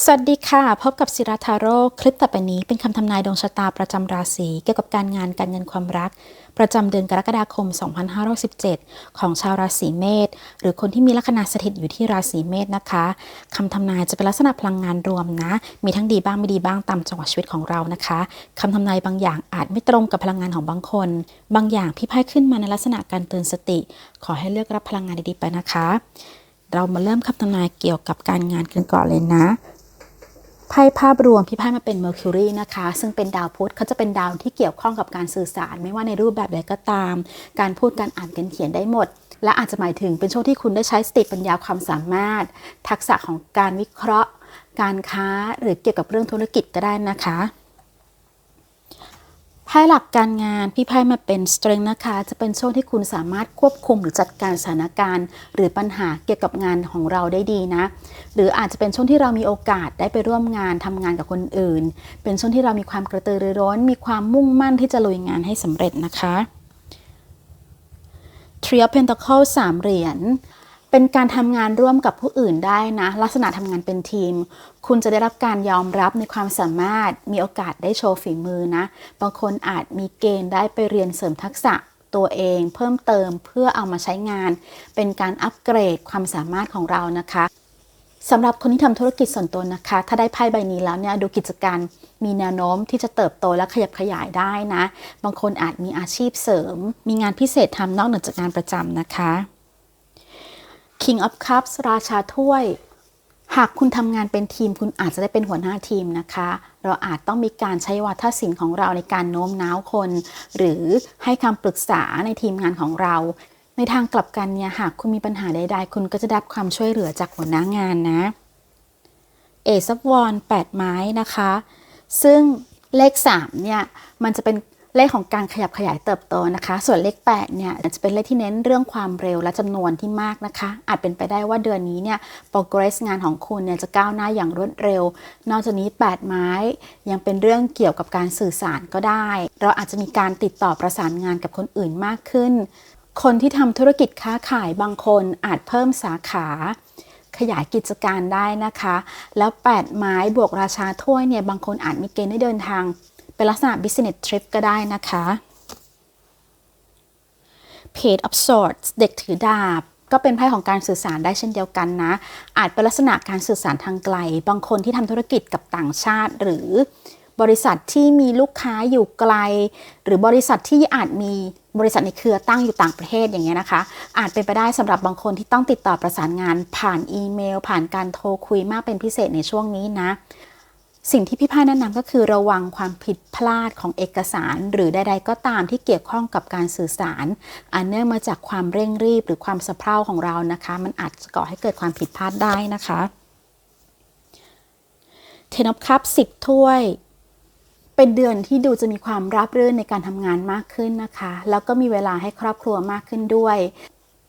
สวัสดีค่ะ พบกับศิราทาโร่คลิปต่อไปนี้เป็นคำทำนายดวงชะตาประจำราศีเกี่ยวกับการงานการเงินความรัก ประจำเดือนกรกฎาคม 2517 ของชาวราศีเมษหรือคนที่มีลัคนาสถิตอยู่ที่ราศีเมษนะคะคำทำนายจะเป็นลักษณะพลังงานรวมนะ มีทั้งดีบ้างไม่ดีบ้างตามจังหวะชีวิตของเรานะคะคำทำนายบางอย่างอาจไม่ตรงกับพลังงานของบางคน บางอย่างพี่ไพ่ขึ้นมาในลักษณะการเตือนสติ ขอให้เลือกรับพลังงานดีๆไปนะคะ เรามาเริ่มคำทำนายเกี่ยวกับการงานกันก่อนเลยนะ ไพ่ภาพรวมพี่ไพ่มาเป็นเมอร์คิวรีนะคะ ซึ่งเป็นดาวพุธเขาจะเป็นดาวที่เกี่ยวข้องกับการสื่อสาร ไม่ว่าในรูปแบบใดก็ตาม การพูดการอ่านการเขียนได้หมด และอาจจะหมายถึงเป็นช่วงที่คุณได้ใช้สติปัญญาความสามารถ ทักษะของการวิเคราะห์ การค้าหรือเกี่ยวกับเรื่องธุรกิจก็ได้นะคะ ไพ่หลักการงานพี่ไพ่มาเป็น strength นะคะ จะเป็นช่วงที่คุณสามารถควบคุมหรือจัดการสถานการณ์ หรือปัญหาเกี่ยวกับงานของเราได้ดีนะ หรืออาจจะเป็นช่วงที่เรามีโอกาสได้ไปร่วมงานทำงานกับคนอื่น เป็นช่วงที่เรามีความกระตือรือร้น มีความมุ่งมั่นที่จะลุยงานให้สำเร็จนะคะ Three of Pentacles สามเหรียญ เป็นการทำงานร่วมกับผู้อื่นได้นะ ลักษณะทำงานเป็นทีม คุณจะได้รับการยอมรับในความสามารถ มีโอกาสได้โชว์ฝีมือนะ บางคนอาจมีเกณฑ์ได้ไปเรียนเสริมทักษะตัวเองเพิ่มเติมเพื่อเอามาใช้งาน เป็นการอัปเกรดความสามารถของเรานะคะสำหรับคนที่ทำธุรกิจส่วนตัวนะคะ ถ้าได้ไพ่ใบนี้แล้วเนี่ยดูกิจการมีแนวโน้มที่จะเติบโตและขยับขยายได้นะ บางคนอาจมีอาชีพเสริม มีงานพิเศษทำนอกเหนือจากงานประจำนะคะ King of Cups ราชาถ้วย หากคุณทำงานเป็นทีมคุณอาจจะได้เป็นหัวหน้าทีมนะคะ เราอาจต้องมีการใช้วัฒนศิลป์ของเราในการโน้มน้าวคน หรือให้คำปรึกษาในทีมงานของเรา ในทางกลับกันเนี่ยหากคุณมีปัญหาใดๆ คุณก็จะได้ความช่วยเหลือจากหัวหน้างานนะเอซับวอน8ไม้นะคะ ซึ่งเลข 3 เนี่ย มันจะเป็น เลขของการขยับขยายเติบโตนะคะ ส่วนเลข8เนี่ยจะเป็นเลขที่เน้นเรื่องความเร็วและจำนวนที่มากนะคะ อาจเป็นไปได้ว่าเดือนนี้เนี่ย progress งานของคุณเนี่ยจะก้าวหน้าอย่างรวดเร็ว นอกจากนี้ 8 ไม้ ยังเป็นเรื่องเกี่ยวกับการสื่อสารก็ได้ เราอาจจะมีการติดต่อประสานงานกับคนอื่นมากขึ้น คนที่ทำธุรกิจค้าขายบางคนอาจเพิ่มสาขาขยายกิจการได้นะคะ แล้ว 8 ไม้บวกราชาถ้วยเนี่ย บางคนอาจมีเกณฑ์ได้เดินทาง เป็นลักษณะ business trip ก็ได้นะคะ Page of Swords เด็กถือดาบ ก็เป็นไพ่ของการสื่อสารได้เช่นเดียวกันนะ อาจเป็นลักษณะการสื่อสารทางไกล บางคนที่ทำธุรกิจกับต่างชาติ หรือบริษัทที่มีลูกค้าอยู่ไกล หรือบริษัทที่อาจมีบริษัทในเครือตั้งอยู่ต่างประเทศอย่างเงี้ยนะคะ อาจเป็นไปได้สำหรับบางคนที่ต้องติดต่อประสานงาน ผ่านอีเมล ผ่านการโทรคุยมากเป็นพิเศษในช่วงนี้นะ สิ่งที่พี่พาแนะนำก็คือระวังความผิดพลาดของเอกสาร หรือใดๆก็ตามที่เกี่ยวข้องกับการสื่อสาร อันเนื่องมาจากความเร่งรีบหรือความสะเพร่าของเรานะคะ มันอาจจะก่อให้เกิดความผิดพลาดได้นะคะเทนอ of Cups 10ถ้วย เป็นเดือนที่ดูจะมีความราบรื่นในการทำงานมากขึ้นนะคะ แล้วก็มีเวลาให้ครอบครัวมากขึ้นด้วย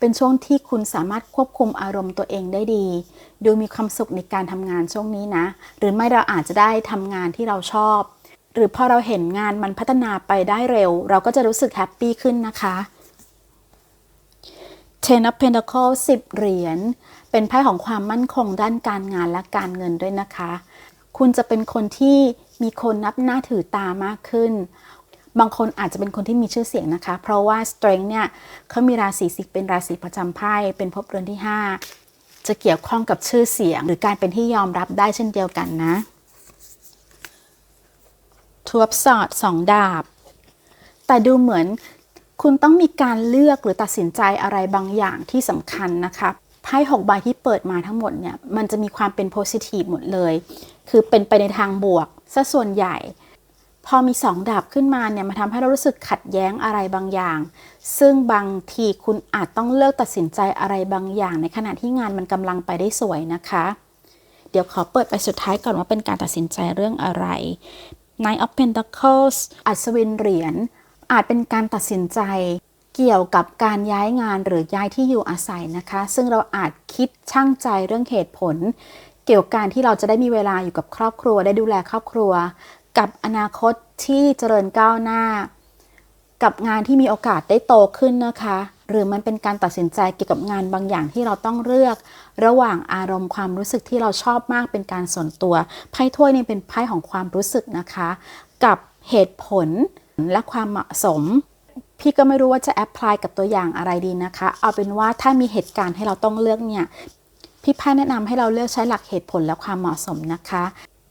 เป็นช่วงที่คุณสามารถควบคุมอารมณ์ตัวเองได้ดี ดูมีความสุขในการทำงานช่วงนี้นะ หรือไม่เราอาจจะได้ทำงานที่เราชอบ หรือพอเราเห็นงานมันพัฒนาไปได้เร็ว เราก็จะรู้สึกแฮปปี้ขึ้นนะคะ Ten of Pentacles 10 เหรียญ เป็นไพ่ของความมั่นคงด้านการงานและการเงินด้วยนะคะ คุณจะเป็นคนที่มีคนนับหน้าถือตามากขึ้น บางคนอาจจะเป็นคนที่มีชื่อเสียงนะคะ เพราะว่า Strength เนี่ยเขามีราศีสิกเป็นราศีประจำไพ่เป็นภพเรือนที่ 5 จะเกี่ยวข้องกับชื่อเสียง หรือการเป็นที่ยอมรับได้เช่นเดียวกันนะทวบสอดสองดาบ แต่ดูเหมือนคุณต้องมีการเลือกหรือตัดสินใจอะไรบางอย่างที่สำคัญนะคะไพ่หกใบที่เปิดมาทั้งหมดเนี่ยมันจะมีความเป็นโพซิทีฟหมดเลย คือเป็นไปในทางบวกซะส่วนใหญ่ พอมีสองดาบขึ้นมาเนี่ยมาทำให้เรารู้สึกขัดแย้งอะไรบางอย่าง ซึ่งบางทีคุณอาจต้องเลิกตัดสินใจอะไรบางอย่าง ในขณะที่งานมันกำลังไปได้สวยนะคะ เดี๋ยวขอเปิดไปสุดท้ายก่อนว่าเป็นการตัดสินใจเรื่องอะไร Nine of Pentacles อัศวินเหรียญอาจเป็นการตัดสินใจเกี่ยวกับการย้ายงานหรือย้ายที่อยู่อาศัยนะคะ ซึ่งเราอาจคิดช่างใจเรื่องเหตุผล เกี่ยวกับการที่เราจะได้มีเวลาอยู่กับครอบครัว ได้ดูแลครอบครัว กับอนาคตที่เจริญก้าวหน้า กับงานที่มีโอกาสได้โตขึ้นนะคะ หรือมันเป็นการตัดสินใจเกี่ยวกับงานบางอย่างที่เราต้องเลือก ระหว่างอารมณ์ความรู้สึกที่เราชอบมากเป็นการส่วนตัวไพ่ถ้วยนี่เป็นไพ่ของความรู้สึกนะคะ กับเหตุผลและความเหมาะสม พี่ก็ไม่รู้ว่าจะแอพพลายกับตัวอย่างอะไรดีนะคะ เอาเป็นว่าถ้ามีเหตุการณ์ให้เราต้องเลือกเนี่ยพี่ไพ่แนะนำให้เราเลือกใช้หลักเหตุผลและความเหมาะสมนะคะ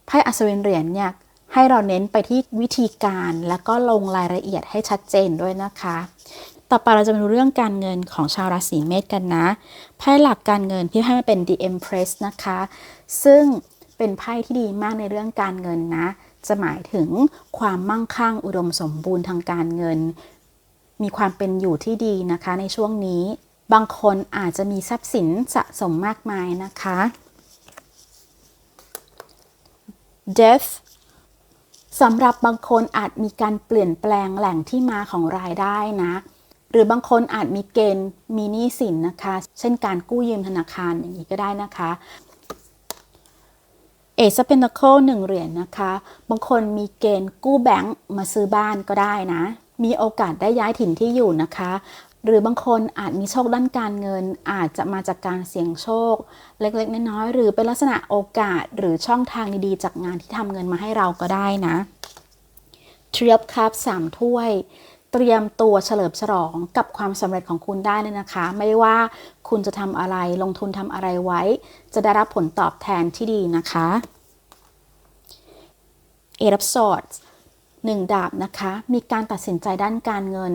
ไพ่อัศวินเหรียญเนี่ย ให้เราเน้นไปที่วิธีการแล้วก็ลงรายละเอียดให้ชัดเจนด้วยนะคะ ต่อไปเราจะมาดูเรื่องการเงินของชาวราศีเมษกันนะ ไพ่หลักการเงินพี่ให้มาเป็น The Empress นะคะ ซึ่งเป็นไพ่ที่ดีมากในเรื่องการเงินนะ จะหมายถึงความมั่งคั่งอุดมสมบูรณ์ทางการเงิน มีความเป็นอยู่ที่ดีนะคะในช่วงนี้ บางคนอาจจะมีทรัพย์สินสะสมมากมายนะคะ Death สำหรับบางคนอาจมีการเปลี่ยนแปลงแหล่งที่มาของรายได้นะ หรือบางคนอาจมีเกณฑ์มีหนี้สินนะคะ เช่นการกู้ยืมธนาคารอย่างนี้ก็ได้นะคะเอซเป็นตะโคหนึ่งเหรียญนนะคะ บางคนมีเกณฑ์กู้แบงก์มาซื้อบ้านก็ได้นะ มีโอกาสได้ย้ายถิ่นที่อยู่นะคะ หรือบางคนอาจมีโชคด้านการเงิน อาจจะมาจากการเสี่ยงโชค เล็กๆน้อยๆหรือเป็นลักษณะโอกาสหรือช่องทางดีๆ จากงานที่ทำเงินมาให้เราก็ได้นะเทียบครับสามถ้วย เตรียมตัวเฉลิมฉลองกับความสำเร็จของคุณได้เลยนะคะ ไม่ว่าคุณจะทำอะไรลงทุนทำอะไรไว้ จะได้รับผลตอบแทนที่ดีนะคะเอรับสอด หนึ่งดาบนะคะ มีการตัดสินใจด้านการเงิน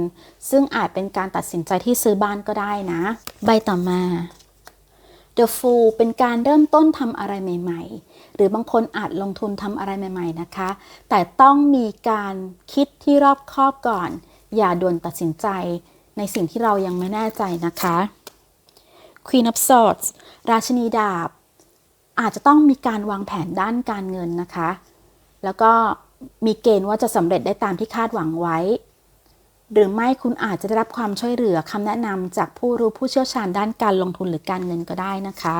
ซึ่งอาจเป็นการตัดสินใจที่ซื้อบ้านก็ได้นะ ใบต่อมา The Fool เป็นการเริ่มต้นทำอะไรใหม่ ๆ หรือบางคนอาจลงทุนทำอะไรใหม่ ๆ นะคะ แต่ต้องมีการคิดที่รอบคอบก่อน อย่าด่วนตัดสินใจในสิ่งที่เรายังไม่แน่ใจนะคะ Queen of Swords ราชินีดาบ อาจจะต้องมีการวางแผนด้านการเงินนะคะ แล้วก็ มีเกณฑ์ว่าจะสำเร็จได้ตามที่คาดหวังไว้ หรือไม่คุณอาจจะได้รับความช่วยเหลือคำแนะนำจากผู้รู้ผู้เชี่ยวชาญด้านการลงทุนหรือการเงินก็ได้นะคะ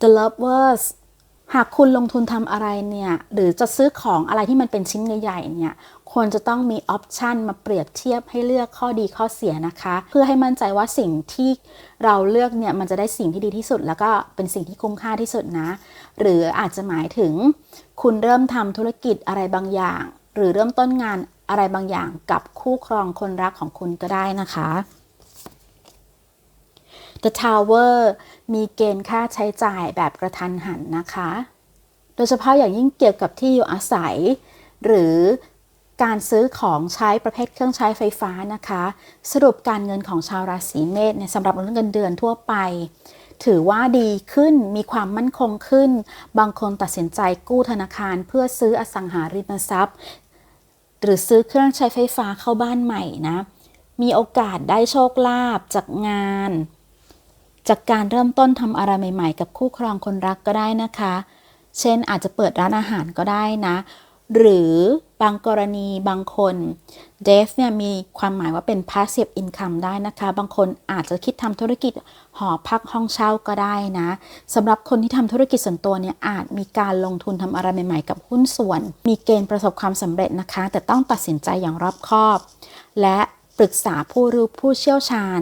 The Lovers หากคุณลงทุนทำอะไรเนี่ย หรือจะซื้อของอะไรที่มันเป็นชิ้นใหญ่ๆเนี่ยควรจะต้องมีออปชันมาเปรียบเทียบให้เลือกข้อดีข้อเสียนะคะ เพื่อให้มั่นใจว่าสิ่งที่เราเลือกเนี่ยมันจะได้สิ่งที่ดีที่สุด แล้วก็เป็นสิ่งที่คุ้มค่าที่สุดนะ หรืออาจจะหมายถึง คุณเริ่มทำธุรกิจอะไรบางอย่าง หรือเริ่มต้นงานอะไรบางอย่างกับคู่ครองคนรักของคุณก็ได้นะคะ The Tower มีเกณฑ์ค่าใช้จ่ายแบบกระทันหันนะคะ โดยเฉพาะอย่างยิ่งเกี่ยวกับที่อยู่อาศัย หรือการซื้อของใช้ประเภทเครื่องใช้ไฟฟ้านะคะ สรุปการเงินของชาวราศีเมษเนี่ยสำหรับเรื่องเงินเดือนทั่วไป ถือว่าดีขึ้นมีความมั่นคงขึ้น บางคนตัดสินใจกู้ธนาคาร เพื่อซื้ออสังหาริมทรัพย์ หรือซื้อเครื่องใช้ไฟฟ้าเข้าบ้านใหม่นะมีโอกาสได้โชคลาภจากงาน จากการเริ่มต้นทำอะไรใหม่ ๆ กับคู่ครองคนรักก็ได้นะคะ เช่นอาจจะเปิดร้านอาหารก็ได้นะ หรือบางกรณีบางคนเดฟเนี่ยมีความหมายว่าเป็น passive income ได้นะคะ บางคนอาจจะคิดทำธุรกิจหอพักห้องเช่าก็ได้นะสำหรับคนที่ทำธุรกิจส่วนตัวเนี่ยอาจมีการลงทุนทำอะไรใหม่ ๆ กับหุ้นส่วน มีเกณฑ์ประสบความสำเร็จนะคะ แต่ต้องตัดสินใจอย่างรอบคอบ และปรึกษาผู้รู้ผู้เชี่ยวชาญ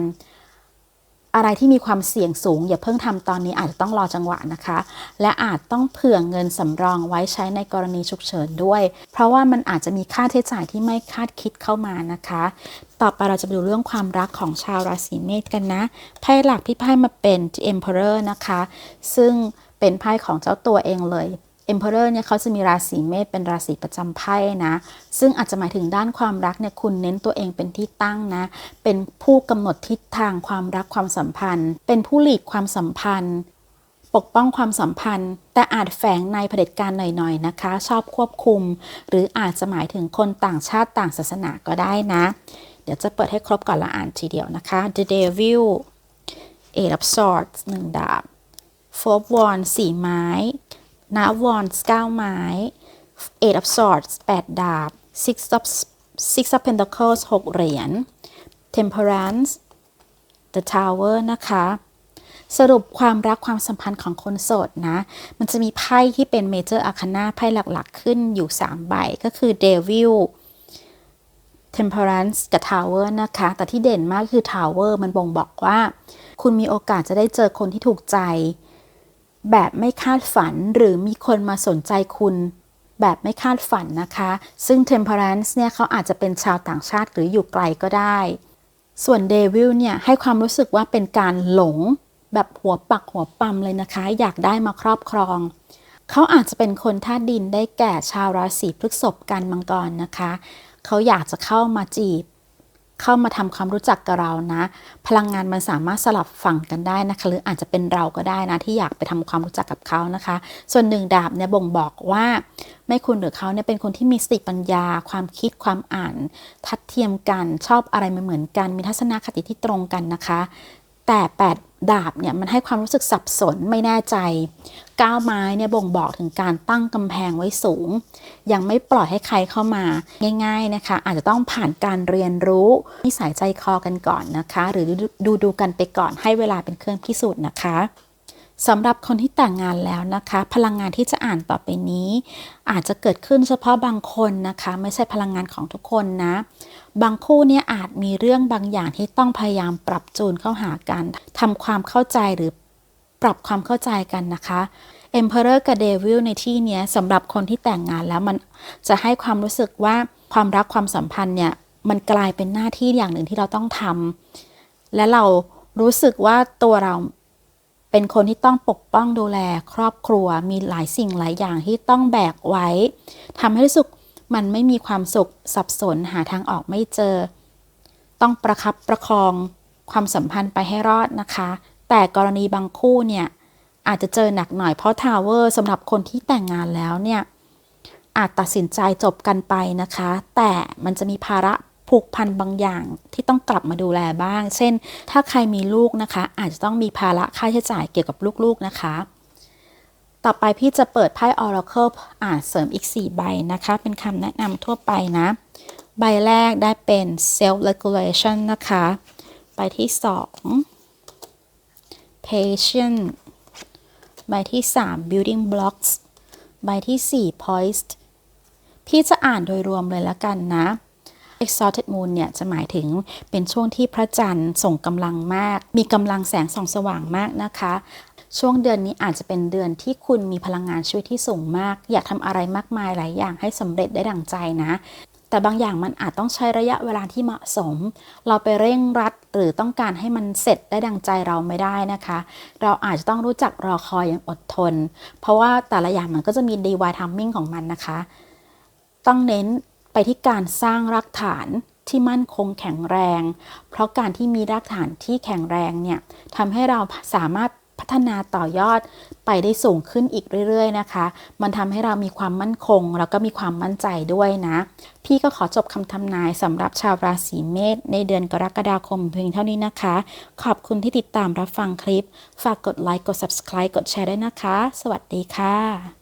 อะไรที่มีความเสี่ยงสูง อย่าเพิ่งทำตอนนี้อาจจะต้องรอจังหวะนะคะ และอาจต้องเผื่อเงินสำรองไว้ใช้ในกรณีฉุกเฉินด้วย เพราะว่ามันอาจจะมีค่าใช้จ่ายที่ไม่คาดคิดเข้ามานะคะ ต่อไปเราจะไปดูเรื่องความรักของชาวราศีเมษกันนะไพ่หลักที่ไพ่มาเป็น The Emperor นะคะ ซึ่งเป็นไพ่ของเจ้าตัวเองเลย Emperor เนี่ยเขาจะมีราศีเมษเป็นราศีประจำไพ่นะ ซึ่งอาจจะหมายถึงด้านความรักเนี่ยคุณเน้นตัวเองเป็นที่ตั้งนะ เป็นผู้กำหนดทิศทางความรักความสัมพันธ์ เป็นผู้หลีดความสัมพันธ์ ปกป้องความสัมพันธ์ แต่อาจแฝงในเผด็จการหน่อยๆนะคะ ชอบควบคุม หรืออาจจะหมายถึงคนต่างชาติต่างศาสนาก็ได้นะ เดี๋ยวจะเปิดให้ครบก่อนละอ่านทีเดียวนะคะ The Devil Eight of Swords หนึ่งดาบ Four of Wands สี่ไม้ นาวอนส์เก้าไม้ Eight of Swords แปดดาบ Six of Six of Pentacles หกเหรียญ Temperance The Tower นะคะ สรุปความรักความสัมพันธ์ของคนโสดนะ มันจะมีไพ่ที่เป็นเมเจอร์อาคานาไพ่หลักๆ ขึ้นอยู่ 3 ใบ ก็คือ Devil Temperance กับ Tower นะคะ แต่ที่เด่นมากคือ Tower มันบ่งบอกว่า คุณมีโอกาสจะได้เจอคนที่ถูกใจ แบบไม่คาดฝันหรือมีคนมาสนใจคุณ แบบไม่คาดฝันนะคะ ซึ่ง Temperance เนี่ยเขาอาจจะเป็นชาวต่างชาติหรืออยู่ไกลก็ได้ ส่วน Devil เนี่ยให้ความรู้สึกว่าเป็นการหลง แบบหัวปักหัวปั๊มเลยนะคะ อยากได้มาครอบครอง เขาอาจจะเป็นคนธาดินได้แก่ชาวราศีพฤษภกันมังกรนะคะ เขาอยากจะเข้ามาจีบ เข้ามาทำความรู้จักกับเรานะ พลังงานมันสามารถสลับฝั่งกันได้นะคะ หรืออาจจะเป็นเราก็ได้นะที่อยากไปทำความรู้จักกับเขานะคะ ส่วนหนึ่งดาบเนี่ยบ่งบอกว่าไม่คุณหรือเขาเนี่ยเป็นคนที่มีสติปัญญา ความคิดความอ่าน ทัดเทียมกันชอบอะไรเหมือนกัน มีทัศนคติที่ตรงกันนะคะ แต่แป ดาบเนี่ยมันให้ความรู้สึกสับสนไม่แน่ใจ ก้าวไม้เนี่ยบ่งบอกถึงการตั้งกำแพงไว้สูง ยังไม่ปล่อยให้ใครเข้ามาง่าย ๆนะคะ อาจจะต้องผ่านการเรียนรู้นิสัยใจคอกันก่อนนะคะ หรือดูดูกันไปก่อนให้เวลาเป็นเครื่องพิสูจน์นะคะสำหรับคนที่แต่งงานแล้วนะคะ พลังงานที่จะอ่านต่อไปนี้ อาจจะเกิดขึ้นเฉพาะบางคนนะคะ ไม่ใช่พลังงานของทุกคนนะ บางคู่เนี่ยอาจมีเรื่องบางอย่างที่ต้องพยายามปรับจูนเข้าหากันทำความเข้าใจหรือปรับความเข้าใจกันนะคะ Emperor กับ Devil ในที่นี้สำหรับคนที่แต่งงานแล้วมันจะให้ความรู้สึกว่าความรักความสัมพันธ์เนี่ยมันกลายเป็นหน้าที่อย่างหนึ่งที่เราต้องทำและเรารู้สึกว่าตัวเราเป็นคนที่ต้องปกป้องดูแลครอบครัวมีหลายสิ่งหลายอย่างที่ต้องแบกไว้ทำให้รู้สึก มันไม่มีความสุขสับสนหาทางออกไม่เจอ ต้องประคับประคองความสัมพันธ์ไปให้รอดนะคะ แต่กรณีบางคู่เนี่ย อาจจะเจอหนักหน่อยเพราะทาวเวอร์สำหรับคนที่แต่งงานแล้วเนี่ย อาจตัดสินใจจบกันไปนะคะ แต่มันจะมีภาระผูกพันบางอย่างที่ต้องกลับมาดูแลบ้าง เช่น ถ้าใครมีลูกนะคะ อาจจะต้องมีภาระค่าใช้จ่ายเกี่ยวกับลูกๆนะคะ ต่อไปพี่จะเปิดไพ่ Oracle อ่านเสริมอีก 4 ใบนะคะ เป็นคำแนะนำทั่วไปนะ ใบแรกได้เป็น self regulation นะคะ ใบที่ 2 patient ใบที่ 3 building blocks ใบที่ 4 poised พี่จะอ่านโดยรวมเลยแล้วกันนะ Exalted Moon เนี่ย จะหมายถึงเป็นช่วงที่พระจันทร์ส่งกำลังมาก มีกำลังแสงส่องสว่างมากนะคะ ช่วงเดือนนี้อาจจะเป็นเดือนที่คุณมีพลังงานชีวิตที่สูงมาก อยากทำอะไรมากมายหลายอย่างให้สำเร็จได้ดังใจนะ แต่บางอย่างมันอาจต้องใช้ระยะเวลาที่เหมาะสม เราไปเร่งรัดหรือต้องการให้มันเสร็จได้ดังใจเราไม่ได้นะคะ เราอาจจะต้องรู้จักรอคอยอย่างอดทน เพราะว่าแต่ละอย่างมันก็จะมี DY timing ของมันนะคะ ต้องเน้นไปที่การสร้างรากฐานที่มั่นคงแข็งแรง เพราะการที่มีรากฐานที่แข็งแรงเนี่ยทำให้เราสามารถ พัฒนาต่อยอดไปได้สูงขึ้นอีกเรื่อย ๆ นะคะ มันทำให้เรามีความมั่นคง แล้วก็มีความมั่นใจด้วยนะ พี่ก็ขอจบคำทำนายสำหรับชาวราศีเมษในเดือนกรกฎาคมเพียงเท่านี้นะคะ ขอบคุณที่ติดตามรับฟังคลิป ฝากกดไลค์ กด subscribe กดแชร์ด้วยนะคะ สวัสดีค่ะ